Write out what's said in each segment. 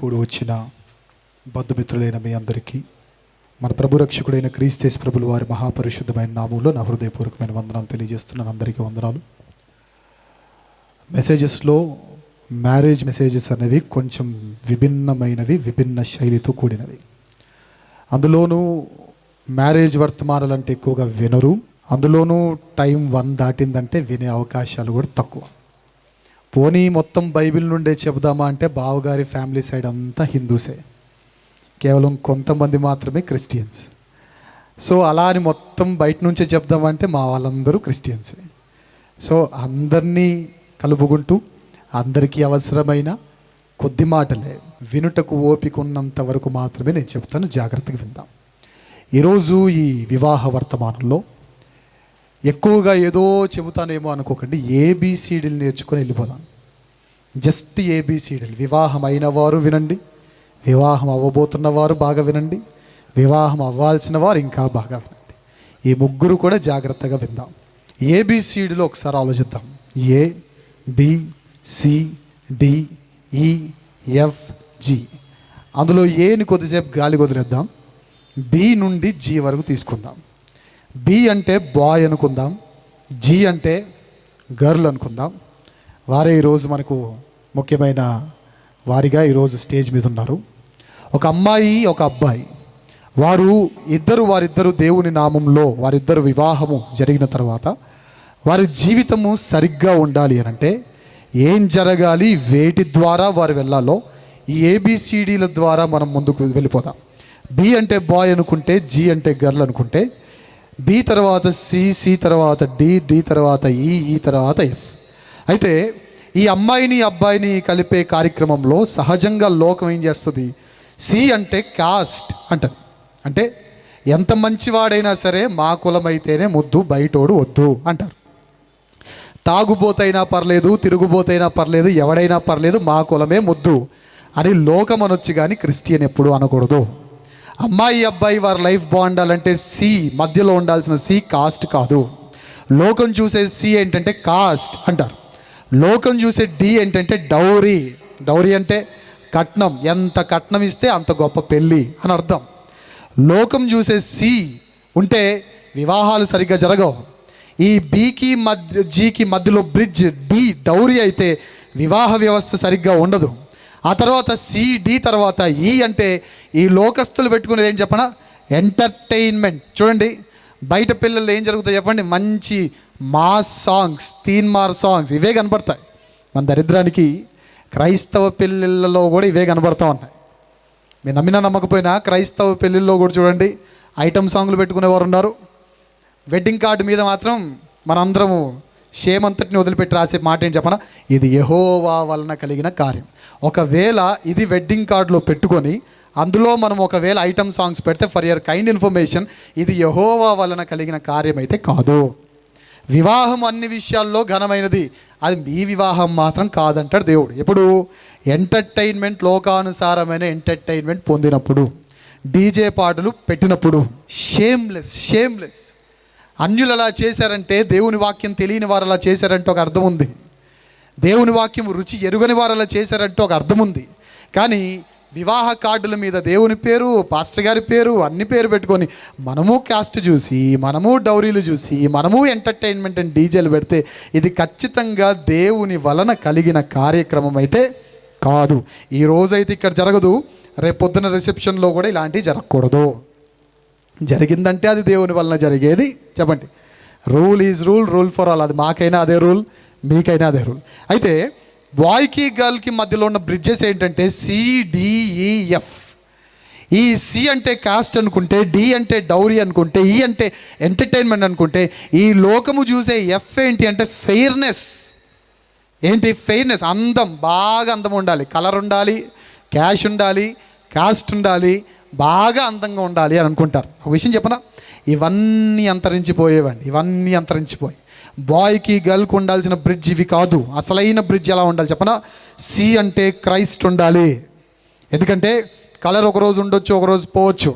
కూడి వచ్చిన బంధుమిత్రులైన మీ అందరికీ మన ప్రభు రక్షకుడైన క్రీస్తేశ్ ప్రభులు వారి మహాపరిశుద్ధమైన నామంలో నా హృదయపూర్వకమైన వందనాలు తెలియజేస్తున్నాను. అందరికీ వందనాలు. మెసేజెస్లో మ్యారేజ్ మెసేజెస్ అనేవి కొంచెం విభిన్నమైనవి విభిన్న శైలితో కూడినవి. అందులోనూ మ్యారేజ్ వర్తమానాలు అంటే ఎక్కువగా వినరు. అందులోనూ టైం వన్ దాటిందంటే వినే అవకాశాలు కూడా తక్కువ. పోనీ మొత్తం బైబిల్ నుండే చెబుదామా అంటే బావగారి ఫ్యామిలీ సైడ్ అంతా హిందూసే. కేవలం కొంతమంది మాత్రమే క్రిస్టియన్స్. సో అలా అని మొత్తం బయట నుంచే చెప్దామంటే మా వాళ్ళందరూ క్రిస్టియన్సే. సో అందరినీ కలుపుకుంటూ అందరికీ అవసరమైన కొద్ది మాటలే వినుటకు ఓపిక ఉన్నంత వరకు మాత్రమే నేను చెప్తాను జాగ్రత్తగా విందాం. ఈరోజు ఈ వివాహ వర్తమానంలో ఎక్కువగా ఏదో చెబుతానేమో అనుకోకండి. ఏబిసిడీలు నేర్చుకొని వెళ్ళిపోదాం. జస్ట్ ఏబిసిడీలు వివాహం అయిన వారు వినండి. వివాహం అవ్వబోతున్న వారు బాగా వినండి. వివాహం అవ్వాల్సిన వారు ఇంకా బాగా వినండి. ఈ ముగ్గురు కూడా జాగ్రత్తగా విందాం. ఏబిసిడీలో ఒకసారి ఆలోచిద్దాం. A B C D E F G అందులో ఏని కొద్దిసేపు గాలి వదిలేద్దాం. బి నుండి జి వరకు తీసుకుందాం. బి అంటే బాయ్ అనుకుందాం జి అంటే గర్ల్ అనుకుందాం. వారే ఈరోజు మనకు ముఖ్యమైన వారిగా ఈరోజు స్టేజ్ మీద ఉన్నారు. ఒక అమ్మాయి ఒక అబ్బాయి. వారు ఇద్దరు వారిద్దరు దేవుని నామంలో వారిద్దరు వివాహము జరిగిన తర్వాత వారి జీవితము సరిగ్గా ఉండాలి అని అంటే ఏం జరగాలి వేటి ద్వారా వారు వెళ్ళాలో ఈ ఏబిసిడీల ద్వారా మనం ముందుకు వెళ్ళిపోదాం. బి అంటే బాయ్ అనుకుంటే జి అంటే గర్ల్ అనుకుంటే బి తర్వాత సి సి తర్వాత డి డి తర్వాత ఈ ఈ తర్వాత ఎఫ్ అయితే ఈ అమ్మాయిని అబ్బాయిని కలిపే కార్యక్రమంలో సహజంగా లోకం ఏం చేస్తుంది? సి అంటే కాస్ట్ అంటది. అంటే ఎంత మంచివాడైనా సరే మా కులం అయితేనే ముద్దు బయటోడు వద్దు అంటారు. తాగుబోతైనా పర్లేదు తిరుగుబోతైనా పర్లేదు ఎవడైనా పర్లేదు మా కులమే ముద్దు అని లోకం అనొచ్చు కానీ క్రిస్టియన్ ఎప్పుడు అనకూడదు. అమ్మాయి అబ్బాయి వారి లైఫ్ బాగుండాలంటే సి మధ్యలో ఉండాల్సిన సి కాస్ట్ కాదు. లోకం చూసే సి ఏంటంటే కాస్ట్ అంటారు. లోకం చూసే డి ఏంటంటే డౌరీ. డౌరీ అంటే కట్నం. ఎంత కట్నం ఇస్తే అంత గొప్ప పెళ్ళి అని అర్థం. లోకం చూసే సి ఉంటే వివాహాలు సరిగ్గా జరగవు. ఈ బీకి మధ్య జీకి మధ్యలో బ్రిడ్జ్ డి డౌరీ అయితే వివాహ వ్యవస్థ సరిగ్గా ఉండదు. ఆ తర్వాత సిడి తర్వాత ఈ అంటే ఈ లోకస్తులు పెట్టుకునేది ఏం చెప్పనా? ఎంటర్టైన్మెంట్ చూడండి బయట పిల్లలు ఏం జరుగుతాయి చెప్పండి? మంచి మాస్ సాంగ్స్ తీన్ మార్ సాంగ్స్ ఇవే కనబడతాయి. మన దరిద్రానికి క్రైస్తవ పెళ్ళిళ్ళలో కూడా ఇవే కనబడతా ఉన్నాయి. మీరు నమ్మినా నమ్మకపోయినా క్రైస్తవ పెళ్ళిళ్ళలో కూడా చూడండి ఐటమ్ సాంగ్లు పెట్టుకునేవారు ఉన్నారు వెడ్డింగ్ కార్డు మీద మాత్రం మనందరము షేమ్ అంతటిని వదిలిపెట్టి రాసే మాట ఏం చెప్పనా? ఇది యహోవా వలన కలిగిన కార్యం. ఒకవేళ ఇది వెడ్డింగ్ కార్డులో పెట్టుకొని అందులో మనం ఒకవేళ ఐటమ్ సాంగ్స్ పెడితే ఫర్ యర్ కైండ్ ఇన్ఫర్మేషన్ ఇది యహోవా వలన కలిగిన కార్యం అయితే కాదు. వివాహం అన్ని విషయాల్లో ఘనమైనది. అది మీ వివాహం మాత్రం కాదంటాడు దేవుడు. ఎప్పుడు? ఎంటర్టైన్మెంట్ లోకానుసారమైన ఎంటర్టైన్మెంట్ పొందినప్పుడు. డీజే పాటలు పెట్టినప్పుడు. షేమ్లెస్ షేమ్లెస్ అన్యులు అలా చేశారంటే దేవుని వాక్యం తెలియని వారు అలా చేశారంటే ఒక అర్థం ఉంది. దేవుని వాక్యం రుచి ఎరుగని వారు అలా చేశారంటే ఒక అర్థం ఉంది. కానీ వివాహ కార్డుల మీద దేవుని పేరు పాస్టర్ గారి పేరు అన్ని పేరు పెట్టుకొని మనము కాస్ట్ చూసి మనము డౌరీలు చూసి మనము ఎంటర్టైన్మెంట్ అండ్ డీజేలు పెడితే ఇది ఖచ్చితంగా దేవుని వలన కలిగిన కార్యక్రమం అయితే కాదు. ఈ రోజైతే ఇక్కడ జరగదు. రేపొద్దున రిసెప్షన్లో కూడా ఇలాంటివి జరగకూడదు. జరిగిందంటే అది దేవుని వలన జరిగేది. చెప్పండి. Rule is rule rule for all అది మాకైనా అదే రూల్ మీకైనా అదే రూల్ అయితే బాయ్కి గర్ల్కి మధ్యలో ఉన్న బ్రిడ్జెస్ ఏంటంటే C D E F e, E C అంటే కాస్ట్ అనుకుంటే డి అంటే డౌరీ అనుకుంటే ఈ అంటే ఎంటర్టైన్మెంట్ అనుకుంటే ఈ లోకము చూసే ఎఫ్ ఏంటి అంటే ఫెయిర్నెస్ ఏంటి? ఫెయిర్నెస్ అందం. బాగా అందం ఉండాలి. కలర్ ఉండాలి. క్యాష్ ఉండాలి. కాస్ట్ ఉండాలి. బాగా అందంగా ఉండాలి అని అనుకుంటారు. ఒక విషయం చెప్పనా? ఇవన్నీ అంతరించిపోయేవండి. ఇవన్నీ అంతరించిపోయి. బాయ్కి గర్ల్కి ఉండాల్సిన బ్రిడ్జ్ ఇవి కాదు. అసలైన బ్రిడ్జ్ ఎలా ఉండాలి చెప్పనా? సి అంటే క్రైస్ట్ ఉండాలి. ఎందుకంటే కలర్ ఒకరోజు ఉండొచ్చు ఒకరోజు పోవచ్చు.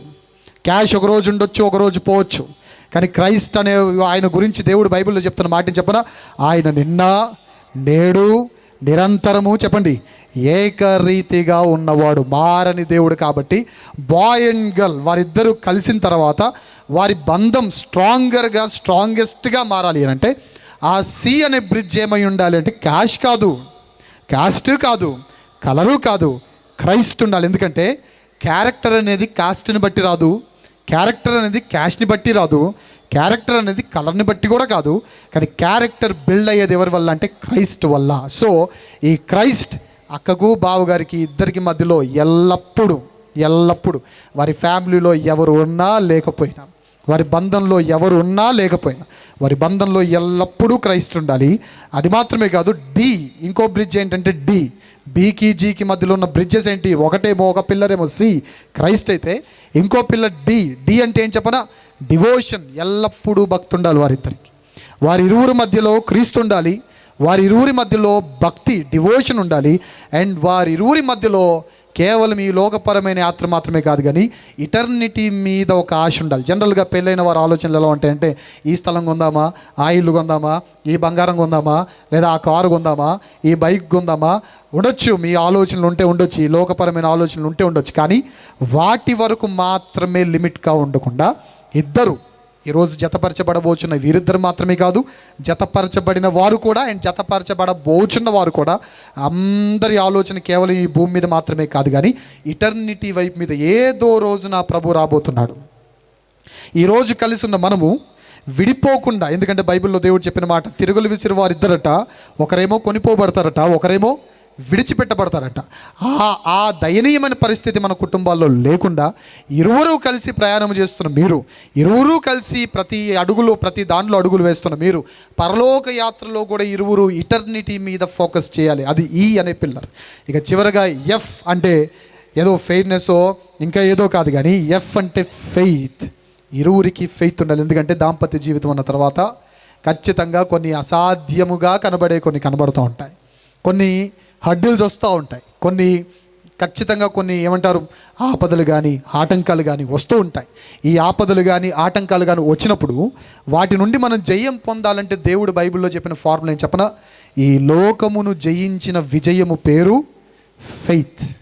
క్యాష్ ఒకరోజు ఉండొచ్చు ఒకరోజు పోవచ్చు. కానీ క్రైస్ట్ అనే ఆయన గురించి దేవుడు బైబిల్లో చెప్తున్న మాటని చెప్పనా? ఆయన నిన్న నేడు నిరంతరము చెప్పండి. ఏకరీతిగా ఉన్నవాడు మారని దేవుడు కాబట్టి బాయ్ అండ్ గర్ల్ వారిద్దరూ కలిసిన తర్వాత వారి బంధం స్ట్రాంగర్గా స్ట్రాంగెస్ట్గా మారాలి అని అంటే ఆ సి అనే బ్రిడ్జ్ ఏమై ఉండాలి అంటే క్యాష్ కాదు. క్యాస్ట్ కాదు. కలరు కాదు. క్రైస్ట్ ఉండాలి. ఎందుకంటే క్యారెక్టర్ అనేది కాస్ట్ని బట్టి రాదు. క్యారెక్టర్ అనేది క్యాష్ని బట్టి రాదు. క్యారెక్టర్ అనేది కలర్ని బట్టి కూడా కాదు. కానీ క్యారెక్టర్ బిల్డ్ అయ్యేది ఎవరి వల్ల అంటే క్రైస్ట్ వల్ల. సో ఈ క్రైస్ట్ అక్కకు బావగారికి ఇద్దరికి మధ్యలో ఎల్లప్పుడూ ఎల్లప్పుడూ వారి ఫ్యామిలీలో ఎవరు ఉన్నా లేకపోయినా వారి బంధంలో ఎవరు ఉన్నా లేకపోయినా వారి బంధంలో ఎల్లప్పుడూ క్రైస్ట్ ఉండాలి. అది మాత్రమే కాదు డి ఇంకో బ్రిడ్జ్ ఏంటంటే డి బీకి జీకి మధ్యలో ఉన్న బ్రిడ్జెస్ ఏంటి? ఒకటేమో ఒక పిల్లరేమో సి క్రైస్ట్ అయితే ఇంకో పిల్లర్ డి డి అంటే ఏం చెప్పనా? డివోషన్ ఎల్లప్పుడూ భక్తుండాలి వారిద్దరికి. వారి ఇరువురు మధ్యలో క్రీస్తు ఉండాలి. వారి ఇరువురి మధ్యలో భక్తి డివోషన్ ఉండాలి. అండ్ వారి ఇరువురి మధ్యలో కేవలం ఈ లోకపరమైన యాత్ర మాత్రమే కాదు కానీ ఇటర్నిటీ మీద ఒక ఆశ ఉండాలి. జనరల్గా పెళ్ళైన వారి ఆలోచనలు ఎలా ఉంటాయంటే ఈ స్థలం కొందామా? ఆ ఇల్లు కొందామా? ఈ బంగారం కొందామా? లేదా ఆ కారు కొందామా? ఈ బైక్ కొందామా? ఉండొచ్చు మీ ఆలోచనలు ఉంటే ఉండొచ్చు ఈ లోకపరమైన ఆలోచనలు ఉంటే ఉండొచ్చు. కానీ వాటి వరకు మాత్రమే లిమిట్గా ఉండకుండా ఇద్దరు ఈరోజు జతపరచబడబోచున్న వీరిద్దరు మాత్రమే కాదు జతపరచబడిన వారు కూడా అండ్ జతపరచబడబోచున్న వారు కూడా అందరి ఆలోచన కేవలం ఈ భూమి మీద మాత్రమే కాదు కానీ ఇటర్నిటీ వైపు మీద ఏదో రోజున ప్రభు రాబోతున్నాడు. ఈరోజు కలిసి ఉన్న మనము విడిపోకుండా ఎందుకంటే బైబిల్లో దేవుడు చెప్పిన మాట తిరుగులు విసిరి వారిద్దరట ఒకరేమో కొనిపోబడతారట ఒకరేమో విడిచిపెట్టబడతారంట. ఆ ఆ దయనీయమైన పరిస్థితి మన కుటుంబాల్లో లేకుండా ఇరువురు కలిసి ప్రయాణం చేస్తున్న మీరు ఇరువురు కలిసి ప్రతి అడుగులో ప్రతి దాంట్లో అడుగులు వేస్తున్న మీరు పరలోక యాత్రలో కూడా ఇరువురు ఇటర్నిటీ మీద ఫోకస్ చేయాలి. అది ఈ అనే పిల్లర్ ఇక చివరగా ఎఫ్ అంటే ఏదో ఫెయిర్నెస్సో ఇంకా ఏదో కాదు కానీ ఎఫ్ అంటే ఫెయిత్ ఇరువురికి ఫెయిత్ ఉండాలి. ఎందుకంటే దాంపత్య జీవితం అన్న తర్వాత ఖచ్చితంగా కొన్ని అసాధ్యముగా కనబడే కొన్ని కనబడుతూ ఉంటాయి. కొన్ని హడ్డిల్స్ వస్తూ ఉంటాయి. కొన్ని ఖచ్చితంగా కొన్ని ఏమంటారు ఆపదలు కానీ ఆటంకాలు కానీ వస్తూ ఉంటాయి. ఈ ఆపదలు కానీ ఆటంకాలు కానీ వచ్చినప్పుడు వాటి నుండి మనం జయం పొందాలంటే దేవుడు బైబిల్లో చెప్పిన ఫార్ములా ఏం చెప్పన? ఈ లోకమును జయించిన విజయము పేరు ఫెయిత్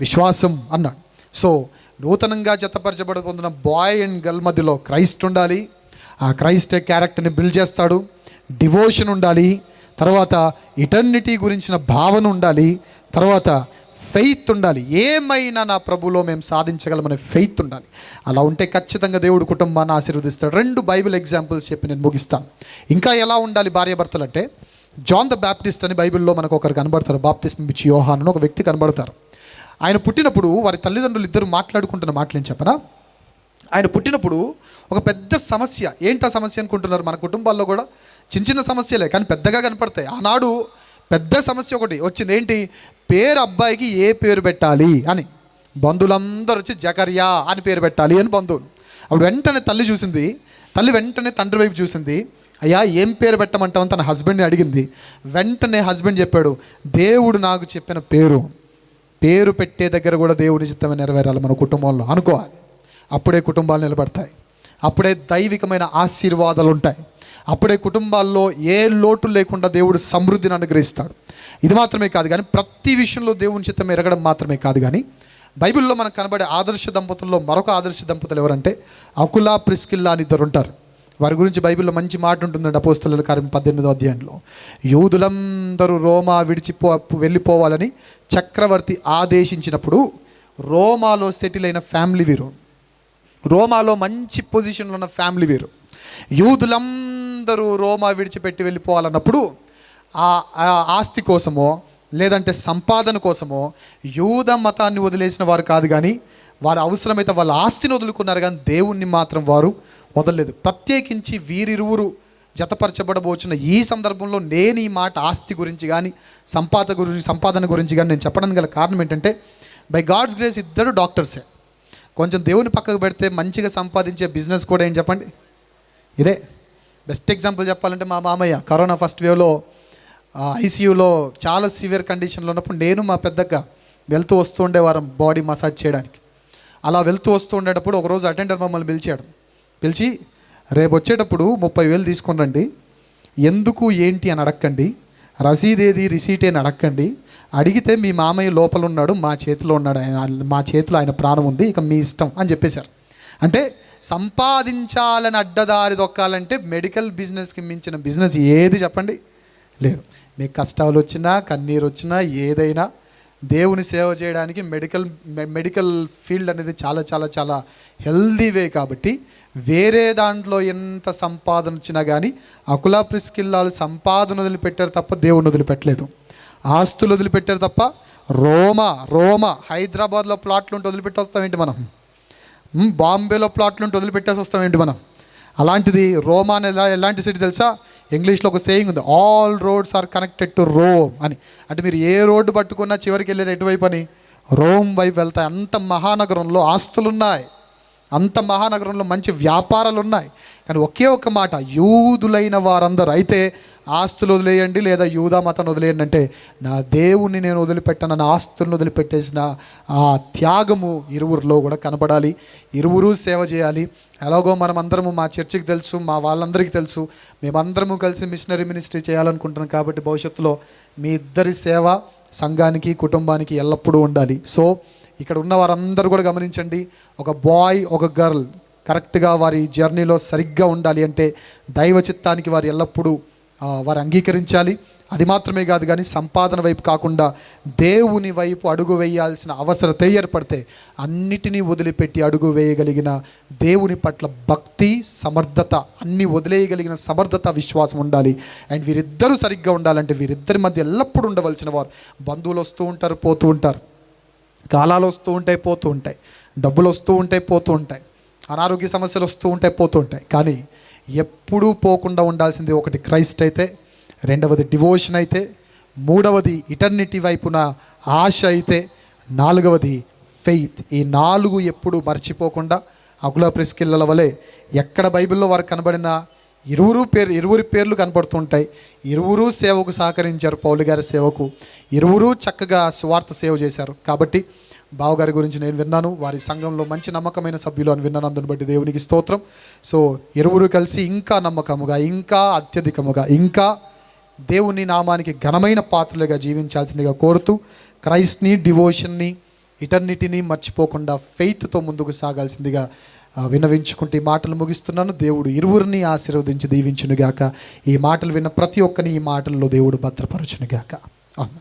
విశ్వాసం అన్నాడు. సో నూతనంగా జతపరచబడుతున్న బాయ్ అండ్ గర్ల్ మధ్యలో క్రైస్ట్ ఉండాలి. ఆ క్రైస్ట్ క్యారెక్టర్ని బిల్డ్ చేస్తాడు. డివోషన్ ఉండాలి. తర్వాత ఇటర్నిటీ గురించిన భావన ఉండాలి తర్వాత ఫెయిత్ ఉండాలి. ఏమైనా నా ప్రభులో మేము సాధించగలమనే ఫెయిత్ ఉండాలి. అలా ఉంటే ఖచ్చితంగా దేవుడు కుటుంబాన్ని ఆశీర్వదిస్తాడు. రెండు బైబిల్ ఎగ్జాంపుల్స్ చెప్పి నేను ముగిస్తాను. ఇంకా ఎలా ఉండాలి భార్యాభర్తలు అంటే జాన్ ద బ్యాప్టిస్ట్ అని బైబిల్లో మనకు ఒకరు కనబడతారు. బాప్టిస్ట్ పిచ్చి యోహాన్ అని ఒక వ్యక్తి కనబడతారు. ఆయన పుట్టినప్పుడు వారి తల్లిదండ్రులు ఇద్దరు మాట్లాడుకుంటున్న మాటలు ఏం చెప్పనా? ఆయన పుట్టినప్పుడు ఒక పెద్ద సమస్య. ఏంటి ఆ సమస్య అనుకుంటున్నారు మన కుటుంబాల్లో కూడా? చిన్న చిన్న సమస్యలే కానీ పెద్దగా కనపడతాయి. ఆనాడు పెద్ద సమస్య ఒకటి వచ్చింది ఏంటి? పేరు అబ్బాయికి ఏ పేరు పెట్టాలి అని. బంధువులందరూ వచ్చి జకర్యా అని పేరు పెట్టాలి అని బంధువులు. అప్పుడు వెంటనే తల్లి చూసింది తల్లి వెంటనే తండ్రి వైపు చూసింది అయ్యా ఏం పేరు పెట్టమంటావు? తన హస్బెండ్ని అడిగింది. వెంటనే హస్బెండ్ చెప్పాడు దేవుడు నాకు చెప్పిన పేరు పేరు పెట్టే దగ్గర కూడా దేవుడి చిత్తమే నెరవేరాలి మన కుటుంబంలో అనుకోవాలి. అప్పుడే కుటుంబాలు నిలబడతాయి. అప్పుడే దైవికమైన ఆశీర్వాదాలు ఉంటాయి. అప్పుడే కుటుంబాల్లో ఏ లోటు లేకుండా దేవుడు సమృద్ధిని అనుగ్రహిస్తాడు. ఇది మాత్రమే కాదు కానీ ప్రతి విషయంలో దేవుని చిత్తం ఎరగడం మాత్రమే కాదు కానీ బైబిల్లో మనకు కనబడే ఆదర్శ దంపతుల్లో మరొక ఆదర్శ దంపతులు ఎవరంటే అకులా ప్రిస్కిల్లా అని ఇద్దరు ఉంటారు. వారి గురించి బైబిల్లో మంచి మాట ఉంటుందండి అపోస్తల కార్యం పద్దెనిమిదో అధ్యాయంలో. యూదులందరూ రోమా విడిచిపో వెళ్ళిపోవాలని చక్రవర్తి ఆదేశించినప్పుడు రోమాలో సెటిల్ అయిన ఫ్యామిలీ వీరు. రోమాలో మంచి పొజిషన్లో ఉన్న ఫ్యామిలీ వీరు. యూదులందరూ అందరూ రోమా విడిచిపెట్టి వెళ్ళిపోవాలన్నప్పుడు ఆ ఆ ఆస్తి కోసమో లేదంటే సంపాదన కోసమో యూద మతాన్ని వదిలేసిన వారు కాదు కానీ వారు అవసరమైతే వాళ్ళ ఆస్తిని వదులుకున్నారు కానీ దేవుణ్ణి మాత్రం వారు వదలలేదు. ప్రత్యేకించి వీరిరువురు జతపరచబడబోచున్న ఈ సందర్భంలో నేను ఈ మాట ఆస్తి గురించి కానీ సంపాద గురించి సంపాదన గురించి కానీ నేను చెప్పడానికి గల కారణం ఏంటంటే బై గాడ్స్ గ్రేస్ ఇద్దరు డాక్టర్సే. కొంచెం దేవుని పక్కకు పెడితే మంచిగా సంపాదించే బిజినెస్ కూడా ఏం చెప్పండి? ఇదే. బెస్ట్ ఎగ్జాంపుల్ చెప్పాలంటే మా మామయ్య కరోనా ఫస్ట్ వేవ్లో ఐసీయూలో చాలా సివియర్ కండిషన్లో ఉన్నప్పుడు నేను మా పెద్దగా వెళ్తూ వస్తూ ఉండేవారం బాడీ మసాజ్ చేయడానికి. అలా వెళ్తూ వస్తూ ఉండేటప్పుడు ఒకరోజు అటెండర్ మమ్మల్ని పిలిచాడు. పిలిచి రేపు వచ్చేటప్పుడు ముప్పై వేలు తీసుకొని రండి. ఎందుకు ఏంటి అని అడక్కండి. రసీదేది రిసీట్ అని అడక్కండి. అడిగితే మీ మామయ్య లోపల ఉన్నాడు మా చేతిలో ఉన్నాడు ఆయన మా చేతిలో ఆయన ప్రాణం ఉంది ఇక మీ ఇష్టం అని చెప్పేశారు. అంటే సంపాదించాలని అడ్డదారి దొక్కాలంటే మెడికల్ బిజినెస్కి మించిన బిజినెస్ ఏది చెప్పండి? లేదు. మీకు కష్టాలు వచ్చినా కన్నీరు వచ్చినా ఏదైనా దేవుని సేవ చేయడానికి మెడికల్ మెడికల్ ఫీల్డ్ అనేది చాలా చాలా చాలా హెల్దీ వే కాబట్టి వేరే దాంట్లో ఎంత సంపాదన వచ్చినా కానీ అకులా ప్రిస్కిల్లాలు సంపాదన వదిలిపెట్టారు తప్ప దేవుని వదిలిపెట్టలేదు. ఆస్తులు వదిలిపెట్టారు తప్ప రోమా రోమా హైదరాబాద్లో ప్లాట్లు ఉంటే వదిలిపెట్టి వస్తామేంటి మనం? బాంబేలో ప్లాట్లు ఉంటే వదిలిపెట్టేసి వస్తామేంటి మనం? అలాంటిది రోమా అని ఎలా ఎలాంటి సిటీ తెలుసా? ఇంగ్లీష్లో ఒక సేయింగ్ ఉంది all roads are connected to Rome అని. అంటే మీరు ఏ రోడ్డు పట్టుకున్నా చివరికి వెళ్ళేది ఎటువైపు అని? రోమ్ వైపు వెళ్తాయి. అంత మహానగరంలో ఆస్తులు ఉన్నాయి అంత మహానగరంలో మంచి వ్యాపారాలు ఉన్నాయి కానీ ఒకే ఒక్క మాట యూదులైన వారందరూ. అయితే ఆస్తులు వదిలేయండి లేదా యూదా మతాన్ని వదిలేయండి అంటే నా దేవుణ్ణి నేను వదిలిపెట్టాను నా ఆస్తులను వదిలిపెట్టేసిన ఆ త్యాగము ఇరువురిలో కూడా కనబడాలి. ఇరువురు సేవ చేయాలి. ఎలాగో మనం అందరము మా చర్చికి తెలుసు మా వాళ్ళందరికీ తెలుసు. మేమందరము కలిసి మిషనరీ మినిస్ట్రీ చేయాలనుకుంటున్నాం కాబట్టి భవిష్యత్తులో మీ ఇద్దరి సేవ సంఘానికి కుటుంబానికి ఎల్లప్పుడూ ఉండాలి. సో ఇక్కడ ఉన్న వారందరూ కూడా గమనించండి. ఒక బాయ్ ఒక గర్ల్ కరెక్ట్గా వారి జర్నీలో సరిగ్గా ఉండాలి అంటే దైవ చిత్తానికి వారు ఎల్లప్పుడూ వారు అంగీకరించాలి. అది మాత్రమే కాదు కానీ సంపాదన వైపు కాకుండా దేవుని వైపు అడుగు వేయాల్సిన అవసరత ఏర్పడితే అన్నిటినీ వదిలిపెట్టి అడుగు వేయగలిగిన దేవుని పట్ల భక్తి సమర్థత అన్ని వదిలేయగలిగిన సమర్థత విశ్వాసం ఉండాలి. అండ్ వీరిద్దరూ సరిగ్గా ఉండాలంటే వీరిద్దరి మధ్య ఎల్లప్పుడూ ఉండవలసిన వారు బంధువులు వస్తూ ఉంటారు పోతూ ఉంటారు. కాలాలు వస్తూ ఉంటాయి పోతూ ఉంటాయి. డబ్బులు వస్తూ ఉంటాయి పోతూ ఉంటాయి. అనారోగ్య సమస్యలు వస్తూ ఉంటాయి పోతూ ఉంటాయి. కానీ ఎప్పుడూ పోకుండా ఉండాల్సింది ఒకటి క్రైస్ట్ అయితే రెండవది డివోషన్ అయితే మూడవది ఇటర్నిటీ వైపున ఆశ అయితే నాలుగవది ఫెయిత్. ఈ నాలుగు ఎప్పుడు మర్చిపోకుండా అగుల ప్రెస్కిల్లల వలె ఎక్కడ బైబిల్లో వారు కనబడిన ఇరువురు పేరు ఇరువురి పేర్లు కనపడుతుంటాయి. ఇరువురు సేవకు సహకరించారు పౌలు గారి సేవకు. ఇరువురు చక్కగా స్వార్థ సేవ చేశారు. కాబట్టి బావగారి గురించి నేను విన్నాను. వారి సంఘంలో మంచి నమ్మకమైన సభ్యులు అని విన్నాను. అందుని బట్టి దేవునికి స్తోత్రం. సో ఇరువురు కలిసి ఇంకా నమ్మకముగా ఇంకా అత్యధికముగా ఇంకా దేవుని నామానికి ఘనమైన పాత్రలుగా జీవించాల్సిందిగా కోరుతూ క్రైస్ట్ని డివోషన్ని ఇటర్నిటీని మర్చిపోకుండా ఫెయిత్తో ముందుకు సాగాల్సిందిగా వినవించుకుంటే విన్నవించుకుంటూ ఈ మాటలు ముగిస్తున్నాను. దేవుడు ఇరువురిని ఆశీర్వదించి దీవించునుగాక. ఈ మాటలు విన్న ప్రతి ఒక్కరిని ఈ మాటల్లో దేవుడు భద్రపరచునుగాక. అవును